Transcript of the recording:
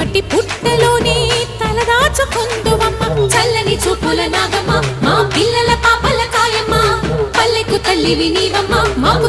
మట్టి పుట్టలోనే తలదాచుకుందువమ్మ. చల్లని చూపుల నాగమ్మ మా పిల్లల పాపల కాయమ్మ. పల్లెకు తల్లివి నీవమ్మ మాకు